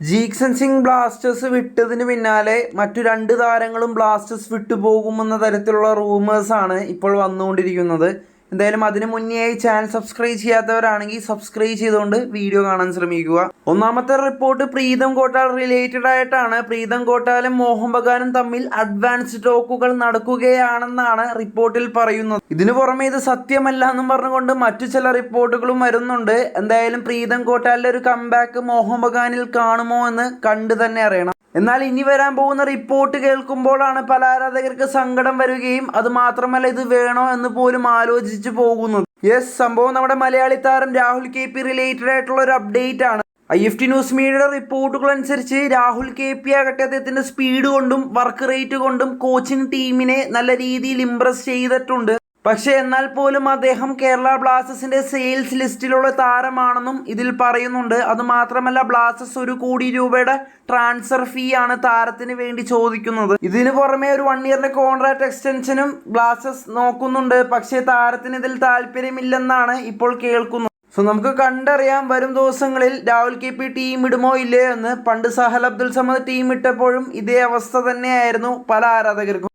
Jeakson Singh Blasters വിട്ടതിന് പിന്നാലെ മറ്റു രണ്ട് താരങ്ങളും ബ്ലാസ്റ്റേഴ്സ് വിട്ടുപോകുമെന്ന തരത്തിലുള്ള റൂമേഴ്സാണ് ഇപ്പോൾ വന്നുകൊണ്ടിരിക്കുന്നത്. എന്തായാലും അതിന് മുന്നേ ചാനൽ സബ്സ്ക്രൈബ് ചെയ്യാത്തവരാണെങ്കിൽ സബ്സ്ക്രൈബ് ചെയ്തുകൊണ്ട് വീഡിയോ കാണാൻ ശ്രമിക്കുക. ഒന്നാമത്തെ റിപ്പോർട്ട് പ്രീതം കോട്ടാൽ റിലേറ്റഡ് ആയിട്ടാണ്. പ്രീതം കോട്ടാലും മോഹൻ ബഗാനും തമ്മിൽ അഡ്വാൻസ് ടോക്കുകൾ നടക്കുകയാണെന്നാണ് റിപ്പോർട്ടിൽ പറയുന്നത്. ഇതിനു പുറമെ ഇത് സത്യമല്ല എന്നും പറഞ്ഞുകൊണ്ട് മറ്റു ചില റിപ്പോർട്ടുകളും വരുന്നുണ്ട്. എന്തായാലും പ്രീതം കോട്ടാലിന്റെ ഒരു കംബാക്ക് മോഹൻ ബഗാനിൽ കാണുമോ എന്ന് കണ്ടു തന്നെ അറിയണം. എന്നാൽ ഇനി വരാൻ പോകുന്ന റിപ്പോർട്ട് കേൾക്കുമ്പോഴാണ് പല ആരാധകർക്ക് സങ്കടം വരികയും അത് മാത്രമല്ല ഇത് വേണോ എന്ന് പോലും ആലോചിച്ചു പോകുന്നത്. യെസ് സംഭവം നമ്മുടെ മലയാളി താരം രാഹുൽ കെ പി റിലേറ്റഡ് ആയിട്ടുള്ള ഒരു അപ്ഡേറ്റ് ആണ്. ഐ എഫ് ടി ന്യൂസ് മീഡിയയുടെ റിപ്പോർട്ടുകൾ അനുസരിച്ച് രാഹുൽ കെ പി ആകട്ടെ അദ്ദേഹത്തിന്റെ സ്പീഡ് കൊണ്ടും വർക്ക് റേറ്റ് കൊണ്ടും കോച്ചിങ് ടീമിനെ നല്ല രീതിയിൽ ഇംപ്രസ് ചെയ്തിട്ടുണ്ട്. പക്ഷേ എന്നാൽ പോലും അദ്ദേഹം കേരള ബ്ലാസ്റ്റേഴ്സിന്റെ സെയിൽസ് ലിസ്റ്റിലുള്ള താരമാണെന്നും ഇതിൽ പറയുന്നുണ്ട്. അതുമാത്രമല്ല ബ്ലാസ്റ്റേഴ്സ് ഒരു കോടി രൂപയുടെ ട്രാൻസ്ഫർ ഫീ ആണ് താരത്തിന് വേണ്ടി ചോദിക്കുന്നത്. ഇതിനു പുറമെ ഒരു വൺ ഇയറിന്റെ കോൺട്രാക്ട് എക്സ്റ്റൻഷനും ബ്ലാസ്റ്റേഴ്സ് നോക്കുന്നുണ്ട്. പക്ഷേ താരത്തിന് ഇതിൽ താല്പര്യമില്ലെന്നാണ് ഇപ്പോൾ കേൾക്കുന്നത്. സോ നമുക്ക് കണ്ടറിയാം വരും ദിവസങ്ങളിൽ രാഹുൽ കെ പി ടീം ഇടുമോ ഇല്ലയോ എന്ന്. പണ്ട് സഹൽ അബ്ദുൽ സമദ് ടീം ഇട്ടപ്പോഴും ഇതേ അവസ്ഥ തന്നെയായിരുന്നു പല ആരാധകർക്കും.